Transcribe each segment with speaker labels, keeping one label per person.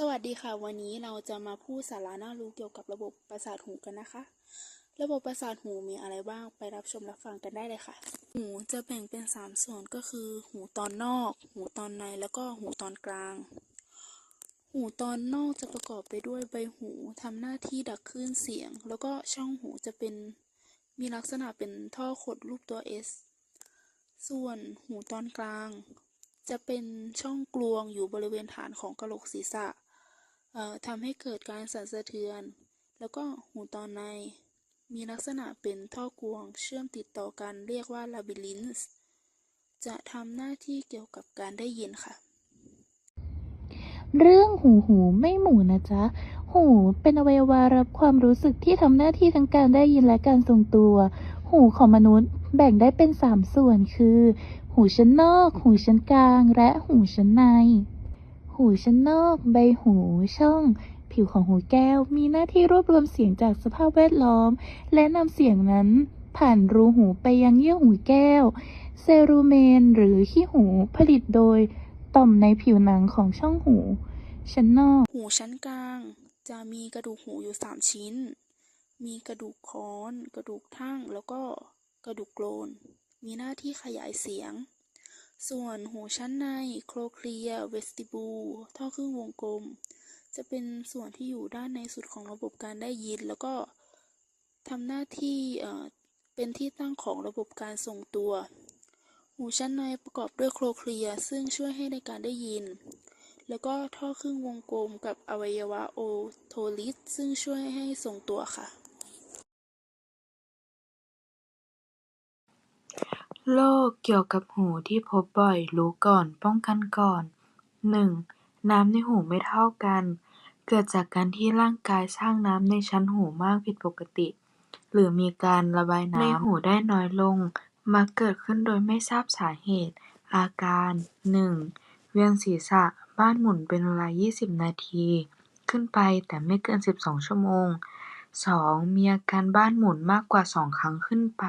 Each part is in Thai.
Speaker 1: สวัสดีค่ะ วันนี้เราจะมาพูดสาระน่ารู้เกี่ยวกับระบบประสาทหูกันนะคะ ระบบประสาทหูมีอะไรบ้างไปรับชมรับฟังกันได้เลยค่ะ หูจะแบ่งเป็น 3 ส่วนก็คือ หูตอนนอก หูตอนในแล้วก็หูตอนกลาง หูตอนนอกจะประกอบไปด้วยใบหูทำหน้าที่ดักคลื่นเสียง แล้วก็ช่องหูจะเป็นมีลักษณะเป็นท่อขดรูปตัว S ส่วนหูตอนกลางจะเป็นช่องกลวงอยู่บริเวณฐานของกะโหลกศีรษะ ทำให้เกิดการสั่นสะเทือน แล้วก็หูตอนใน มีลักษณะเป็นท่อกวงเชื่อมติดต่อกันเรียกว่าลาบิลินส์จะทำหน้าที่เกี่ยวกับการได้ยินค่ะ
Speaker 2: เรื่องหูหูไม่หมู่นะจ๊ะ หูเป็นอวัยวะรับความรู้สึกที่ทำหน้าที่ทั้งการได้ยินและการทรงตัว หูของมนุษย์แบ่งได้เป็นสามส่วนคือ หูชั้นนอก หูชั้นกลาง และหูชั้นใน หูชั้นนอก ใบหู ช่อง ผิวของหูแก้ว มีหน้าที่รวบรวมเสียงจากสภาพแวดล้อม และนำเสียงนั้นผ่านรูหูไปยังเยื่อหูแก้ว เซรูเมน หรือขี้หูผลิตโดยต่อมในผิวหนังของช่องหู ชั้นนอก
Speaker 1: หูชั้นกลาง จะมีกระดูกหูอยู่ 3 ชิ้น มีกระดูกค้อน กระดูกทั่ง แล้วก็กระดูกโกลน มีหน้าที่ขยายเสียง ส่วนหูชั้นในโคลเคลียเวสติบูลท่อครึ่งวงกลม จะเป็นส่วนที่อยู่ด้านในสุดของระบบการได้ยิน แล้วก็ทำหน้าที่เป็นที่ตั้งของระบบการทรงตัว หูชั้นในประกอบด้วยโคลเคลียซึ่งช่วยให้ในการได้ยิน แล้วก็ท่อครึ่งวงกลมกับอวัยวะโอโทลิสซึ่งช่วยให้ทรงตัวค่ะ
Speaker 3: โรคเกี่ยวกับหูที่พบบ่อยรู้ก่อน ป้องกันก่อน หนึ่ง น้ำในหูไม่เท่ากัน เกิดจากการที่ร่างกายสร้างน้ำในชั้นหูมากผิดปกติ หรือมีการระบายน้ำในหูได้น้อยลง มักเกิดขึ้นโดยไม่ทราบสาเหตุ อาการ หนึ่ง เวียนศีรษะ บ้านหมุนเป็นเวลา 20 นาทีขึ้นไป แต่ไม่เกิน 12 ชั่วโมง สอง มีอาการบ้านหมุนมากกว่า2ครั้งขึ้นไป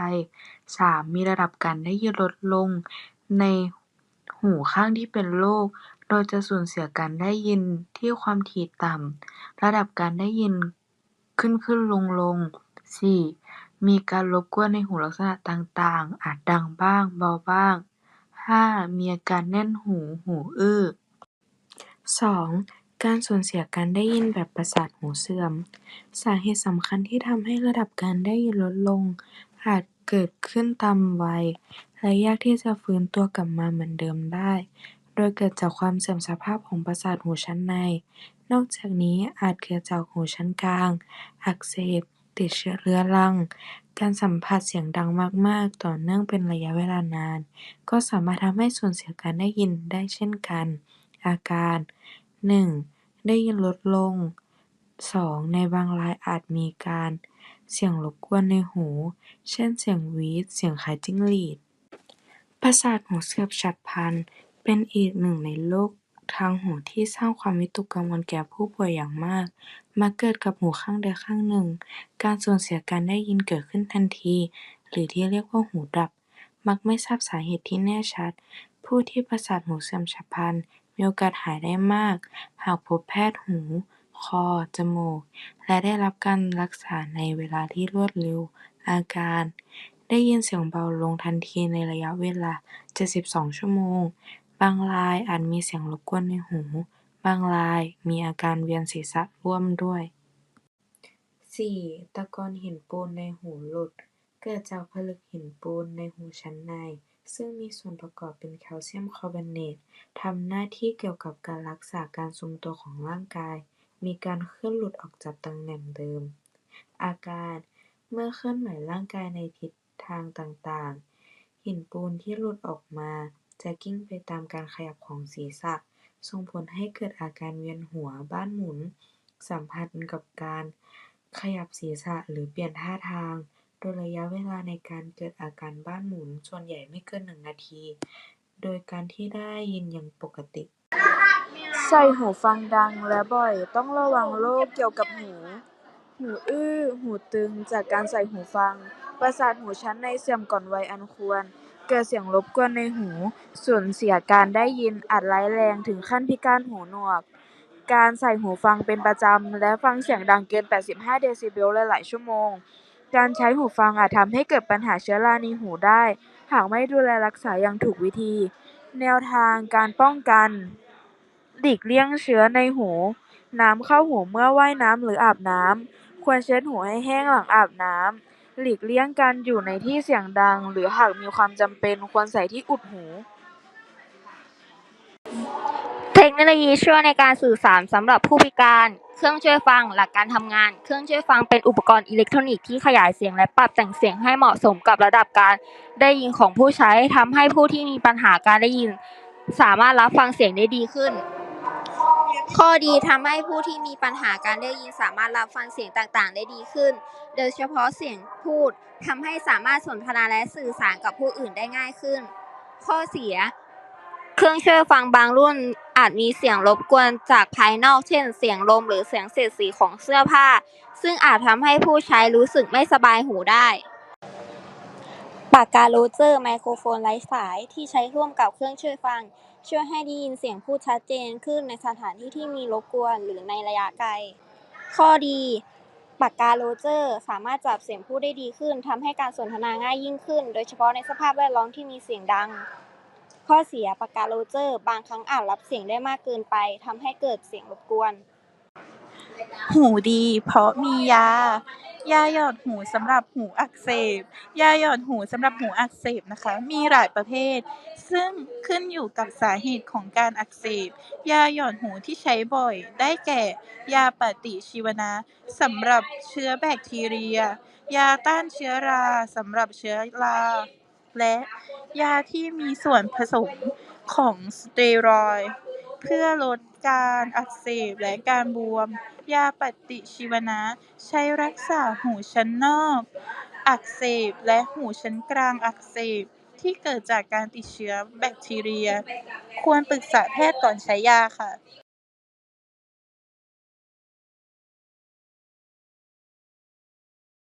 Speaker 3: สาม มีระดับการได้ยินลดลงในหูข้างที่เป็นโรค โดยจะสูญเสียการได้ยินที่ความถี่ต่ำ ระดับการได้ยินขึ้นขึ้นลงลง สี่ มีการรบกวนในหูลักษณะต่าง ๆ อาจดังบ้าง เบาบ้าง ห้า มีอาการแน่นหู หูอื้อสอง การสูญเสียการได้ยินแบบประสาทหูเสื่อม สาเหตุสำคัญที่ทำให้ระดับการได้ยินลดลง อาจเกิดขึ้นตามวัย และยากที่จะฟื้นตัวกลับมาเหมือนเดิมได้ โดยเกิดจากความเสื่อมสภาพของประสาทหูชั้นใน นอกจากนี้อาจเกิดจากหูชั้นกลาง อักเสบ ติดเชื้อเรื้อรัง การสัมผัสเสียงดังมาก ๆ ต่อเนื่องเป็นระยะเวลานาน ก็สามารถทำให้สูญเสียการได้ยินได้เช่นกัน อาการ หนึ่ง ได้ยินลดลง สอง ในบางรายอาจมีการเสียงรบกวนในหู เช่น เสียงหวีด เสียงคล้ายจิ้งหรีด ประสาทหูเสื่อมฉับพลัน เป็นอีกหนึ่งในโรคทางหูที่สร้างความวิตกกังวลแก่ผู้ป่วยอย่างมาก มักเกิดกับหูข้างใดข้างหนึ่ง การสูญเสียการได้ยินเกิดขึ้นทันที หรือที่เรียกว่าหูดับ มักไม่ทราบสาเหตุที่แน่ชัด ผู้ที่ประสาทหูเสื่อมฉับพลัน มีโอกาสหายได้มาก หากพบแพทย์หู คอ จมูก และได้รับการรักษาในเวลาที่รวดเร็ว อาการได้ยินเสียงเบาลงทันทีในระยะเวลา 72 ชั่วโมง บางรายอาจมีเสียงรบกวนในหู บางรายมีอาการเวียนศีรษะร่วมด้วยสี่ตะกอนหินปูนในหูหลุด เกิดจากผลึกหินปูนในหูชั้นใน ซึ่งมีส่วนประกอบเป็นแคลเซียมคาร์บอเนต ทำหน้าที่เกี่ยวกับการรักษาการทรงตัวของร่างกาย มีการเคลื่อนหลุดออกจากตำแหน่งเดิม อาการ เมื่อเคลื่อนไหวร่างกายในทิศทางต่าง ๆ หินปูนที่หลุดออกมาจะกิ้งไปตามการขยับของศีรษะ ส่งผลให้เกิดอาการเวียนหัว บ้านหมุน สัมพันธ์กับการขยับศีรษะหรือเปลี่ยนท่าทาง โดยระยะเวลาในการเกิดอาการบ้านหมุนส่วนใหญ่ไม่เกิน1นาที โดยการที่ได้ยินอย่างปกติ
Speaker 4: ใส่หูฟังดังและบ่อย ต้องระวังโรคเกี่ยวกับหู หูอื้อ หูตึง จากการใส่หูฟัง ประสาทหูชั้นในเสื่อมก่อนวัยอันควร เกิดเสียงรบกวนในหู สูญเสียการได้ยินอาจร้ายแรงถึงขั้นพิการหูหนวก การใส่หูฟังเป็นประจำ และฟังเสียงดังเกิน 85 เดซิเบลหลาย ๆ ชั่วโมง การใช้หูฟังอาจทำให้เกิดปัญหาเชื้อราในหูได้ หากไม่ดูแลรักษาอย่างถูกวิธี แนวทางการป้องกัน หลีกเลี่ยงเชื้อในหู น้ำเข้าหูเมื่อว่ายน้ำหรืออาบน้ำ ควรเช็ดหูให้แห้งหลังอาบน้ำ หลีกเลี่ยงการอยู่ในที่เสียงดัง หรือหากมีความจำเป็นควรใส่ที่อุดหู
Speaker 5: เทคโนโลยีช่วยในการสื่อสารสำหรับผู้พิการ เครื่องช่วยฟัง หลักการทำงาน เครื่องช่วยฟังเป็นอุปกรณ์อิเล็กทรอนิกส์ที่ขยายเสียงและปรับแต่งเสียงให้เหมาะสมกับระดับการได้ยินของผู้ใช้ทำให้ผู้ที่มีปัญหาการได้ยิน สามารถรับฟังเสียงได้ดีขึ้น ข้อดีทำให้ผู้ที่มีปัญหาการได้ยินสามารถรับฟังเสียงต่างๆ ได้ดีขึ้น โดยเฉพาะเสียงพูดทำให้สามารถสนทนาและสื่อสารกับผู้อื่นได้ง่ายขึ้น ข้อเสีย เครื่องช่วยฟังบางรุ่นอาจมีเสียงรบกวนจากภายนอก เช่น เสียงลมหรือเสียงเศษสีของเสื้อผ้า ซึ่งอาจทำให้ผู้ใช้รู้สึกไม่สบายหูได้ ปากกาโรเจอร์ไมโครโฟนไร้สายที่ใช้ร่วมกับเครื่องช่วยฟัง ช่วยให้ได้ยินเสียงพูดชัดเจนขึ้นในสถานที่ที่มีรบกวนหรือในระยะไกล ข้อดีปากกาโรเจอร์สามารถจับเสียงพูดได้ดีขึ้นทำให้การสนทนาง่ายยิ่งขึ้น โดยเฉพาะในสภาพแวดล้อมที่มีเสียงดัง ข้อเสียปากกาโรเจอร์ บางครั้งอาจรับเสียงได้มากเกินไปทำให้เกิดเสียงรบกวน
Speaker 6: หูดีเพราะมียา ยาหยอดหูสำหรับหูอักเสบ ยาหยอดหูสำหรับหูอักเสบนะคะ มีหลายประเภท ซึ่งขึ้นอยู่กับสาเหตุของการอักเสบ ยาหยอดหูที่ใช้บ่อย ได้แก่ ยาปฏิชีวนะสำหรับเชื้อแบคทีเรีย ยาต้านเชื้อราสำหรับเชื้อรา และยาที่มีส่วนผสมของสเตียรอยด์เพื่อลดการอักเสบและการบวม ยาปฏิชีวนะใช้รักษาหูชั้นนอกอักเสบและหูชั้นกลางอักเสบที่เกิดจากการติดเชื้อแบคทีเรีย ควรปรึกษาแพทย์ก่อนใช้ยาค่ะ